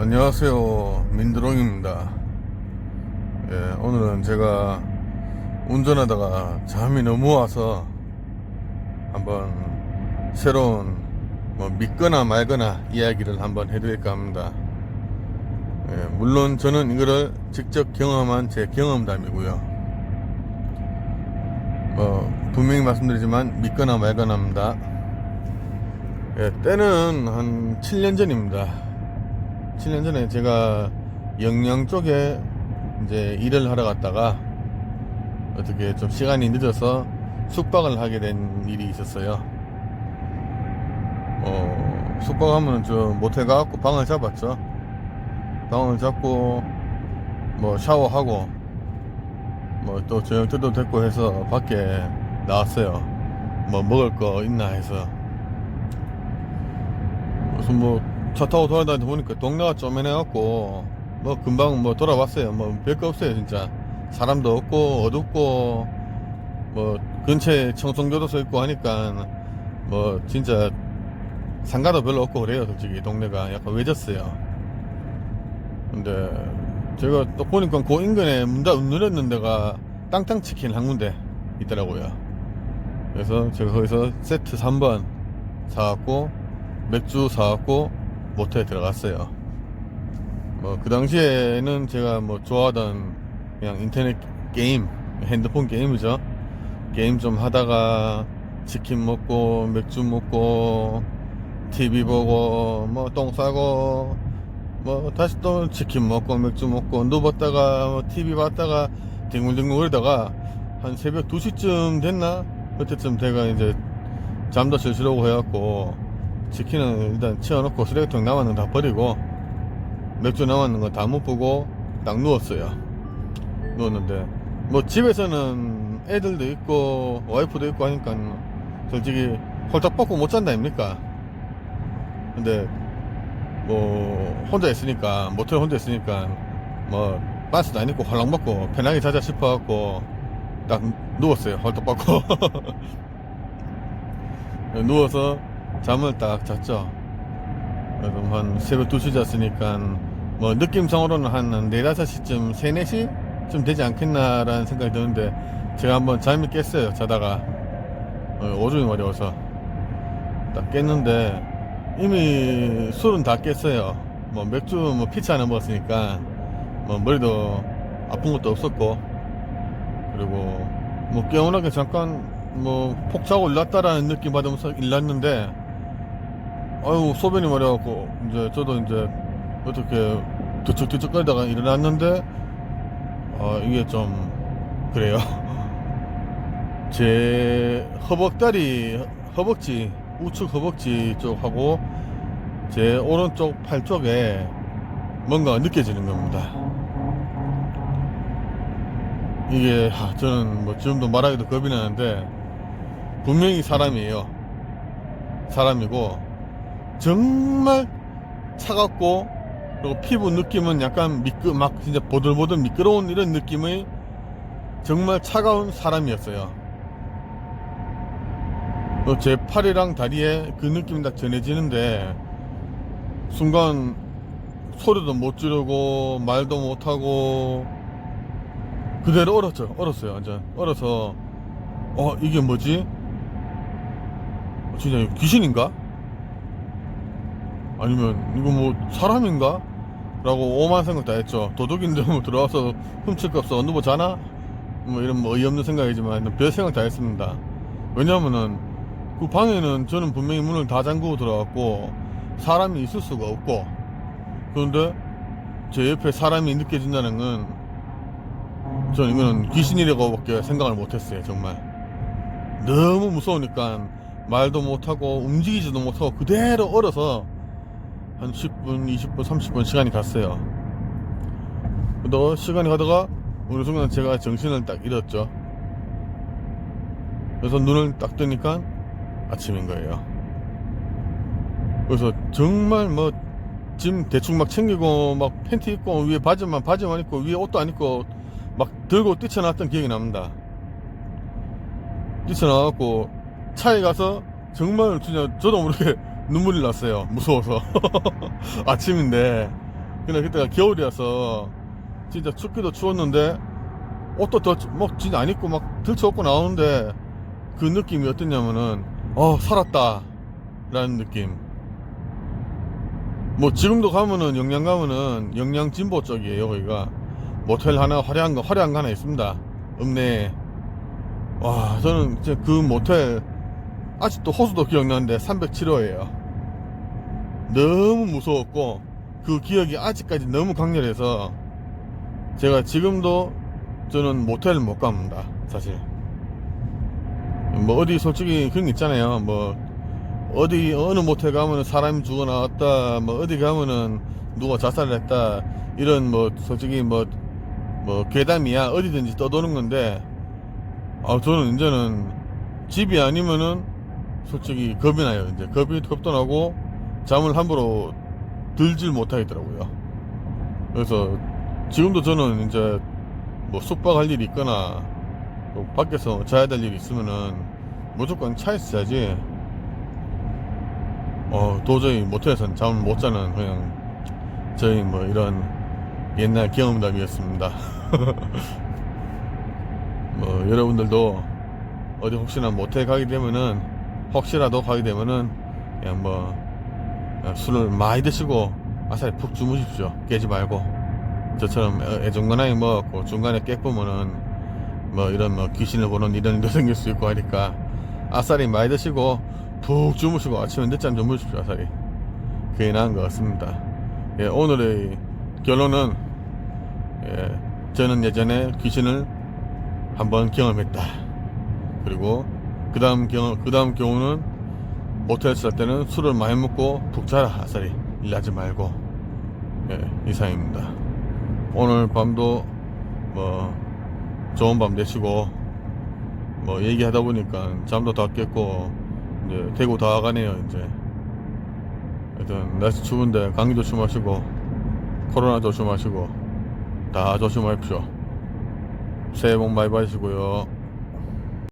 안녕하세요. 민드롱입니다. 예, 오늘은 제가 운전하다가 잠이 너무 와서 한번 새로운 뭐 믿거나 말거나 이야기를 한번 해드릴까 합니다. 예, 물론 저는 이거를 직접 경험한 제 경험담이고요. 뭐 분명히 말씀드리지만 믿거나 말거나 합니다. 예, 때는 한 7년 전입니다 7년 전에 제가 영양 쪽에 이제 일을 하러 갔다가 어떻게 좀 시간이 늦어서 숙박을 하게 된 일이 있었어요. 어, 숙박하면 저 모텔 가갖고 방을 잡았죠. 방을 잡고 뭐 샤워하고 뭐 또 저녁 때도 됐고 해서 밖에 나왔어요. 뭐 먹을 거 있나 해서. 그래서 뭐 차 타고 돌아다니다 보니까 동네가 쪼매해갖고 뭐 금방 뭐 돌아왔어요. 뭐 별거 없어요 진짜. 사람도 없고 어둡고 뭐 근처에 청송교도소 있고 하니까 뭐 진짜 상가도 별로 없고 그래요 솔직히 동네가 약간 외졌어요. 근데 제가 또 보니까 그 인근에 문다 누렸는 데가 땅땅치킨 한 군데 있더라고요. 그래서 제가 거기서 세트 3번 사갖고 맥주 사갖고 모텔에 들어갔어요. 뭐 그 당시에는 제가 뭐 좋아하던 그냥 인터넷 게임, 핸드폰 게임이죠. 게임 좀 하다가 치킨 먹고 맥주 먹고 TV 보고 뭐 똥 싸고 뭐 다시 또 치킨 먹고 맥주 먹고 누웠다가 뭐 TV 봤다가 뒹굴뒹굴 거리다가 한 새벽 2시쯤 됐나? 그때쯤 제가 이제 잠도 슬슬 오고 해갖고 치킨은 일단 치워놓고 쓰레기통 남았는 거다 버리고 맥주 남았는 거 다 못 보고 딱 누웠어요. 누웠는데 뭐 집에서는 애들도 있고 와이프도 있고 하니까 솔직히 홀딱 벗고 못 잔다 아닙니까? 근데 뭐 혼자 있으니까 모텔 혼자 있으니까 뭐 반스도 안 입고 헐랑 벗고 편하게 자자 싶어 갖고 딱 누웠어요. 홀딱 벗고 누워서 잠을 딱 잤죠. 그래서 한 새벽 2시 잤으니까 뭐 느낌상으로는 한 4, 5시쯤 3, 4시쯤 되지 않겠나라는 생각이 드는데 제가 한번 잠이 깼어요. 자다가 어, 오줌이 마려워서 딱 깼는데 이미 술은 다 깼어요. 뭐 맥주 뭐 피치 하나 먹었으니까 뭐 머리도 아픈 것도 없었고 그리고 뭐 깨어나게 잠깐 뭐폭 자고 일났다라는 느낌 받으면서 일났는데 아유 소변이 마려갖고 이제 저도 이제 어떻게 드쩍드쩍거리다가 일어났는데 아 이게 좀 그래요. 제 허벅다리 허벅지 우측 허벅지 쪽하고 제 오른쪽 팔 쪽에 뭔가 느껴지는 겁니다. 이게 하, 저는 뭐 지금도 말하기도 겁이 나는데 분명히 사람이에요. 사람이고 정말 차갑고 그리고 피부 느낌은 약간 미끄 막 진짜 보들보들 미끄러운 이런 느낌의 정말 차가운 사람이었어요. 어, 제 팔이랑 다리에 그 느낌이 딱 전해지는데 순간 소리도 못 지르고 말도 못 하고 그대로 얼었죠. 얼었어요. 완전 얼어서 어 이게 뭐지? 진짜 귀신인가? 아니면 이거 뭐 사람인가? 라고 오만 생각 다 했죠. 도둑인데 뭐 들어와서 훔칠 거 없어. 누구 자나? 뭐 이런 뭐 어이없는 생각이지만 별 생각 다 했습니다. 왜냐면은 그 방에는 저는 분명히 문을 다 잠그고 들어갔고 사람이 있을 수가 없고 그런데 제 옆에 사람이 느껴진다는 건 저는 이거는 귀신이라고 밖에 생각을 못했어요. 정말 너무 무서우니까 말도 못하고 움직이지도 못하고 그대로 얼어서 한 10분, 20분, 30분 시간이 갔어요. 너 시간이 가다가 어느 순간 제가 정신을 딱 잃었죠. 그래서 눈을 딱 뜨니까 아침인 거예요. 그래서 정말 뭐 짐 대충 막 챙기고 막 팬티 입고 위에 바지만 바지만 입고 위에 옷도 안 입고 막 들고 뛰쳐나왔던 기억이 납니다. 뛰쳐나왔고 차에 가서 정말 진짜 저도 모르게 눈물이 났어요. 무서워서. 아침인데. 근데 그때가 겨울이라서 진짜 춥기도 추웠는데 옷도 더, 막 진짜 안 입고 막 들쳐업고 나오는데 그 느낌이 어땠냐면은 어 살았다. 라는 느낌. 뭐 지금도 가면은 영양 가면은 영양 진보 쪽이에요 거기가. 모텔 하나 화려한 거 화려한 거 하나 있습니다. 읍내에. 와 저는 진짜 그 모텔 아직도 호수도 기억나는데 307호예요 너무 무서웠고 그 기억이 아직까지 너무 강렬해서 제가 지금도 저는 모텔을 못 갑니다 사실. 뭐 어디 솔직히 그런 게 있잖아요. 뭐 어디 어느 모텔 가면은 사람이 죽어 나왔다 뭐 어디 가면은 누가 자살을 했다 이런 뭐 솔직히 뭐뭐 괴담이야 어디든지 떠도는 건데 아 저는 이제는 집이 아니면은 솔직히 겁이 나요 이제. 겁이 겁도 나고 잠을 함부로 들질 못하겠더라고요. 그래서 지금도 저는 이제 뭐 숙박할 일이 있거나 또 밖에서 자야 될 일이 있으면은 무조건 차에서 자지. 어 도저히 모텔에서는 잠을 못 자는 그냥 저희 뭐 이런 옛날 경험담이었습니다. 뭐 여러분들도 어디 혹시나 모텔 가게 되면은 혹시라도 가게 되면은 그냥 뭐 술을 많이 드시고 아사리 푹 주무십시오. 깨지 말고. 저처럼 애- 애중간하게 먹었고 중간에 깨보면은 뭐 이런 뭐 귀신을 보는 이런 일도 생길 수 있고 하니까 아싸리 많이 드시고 푹 주무시고 아침에 늦잠 주무십시오 아싸리. 그게 나은 것 같습니다. 예, 오늘의 결론은 예, 저는 예전에 귀신을 한번 경험했다. 그리고 그 다음 그 다음 경우는 모텔 살 때는 술을 많이 먹고 푹 자라 아싸리 일하지 말고. 예, 이상입니다. 오늘 밤도 뭐 좋은 밤 되시고 뭐 얘기하다 보니까 잠도 다 깼고 이제 대구 다 가네요 이제. 하여튼 날씨 추운데 감기 조심하시고 코로나 조심하시고 다 조심하십시오. 새해 복 많이 받으시고요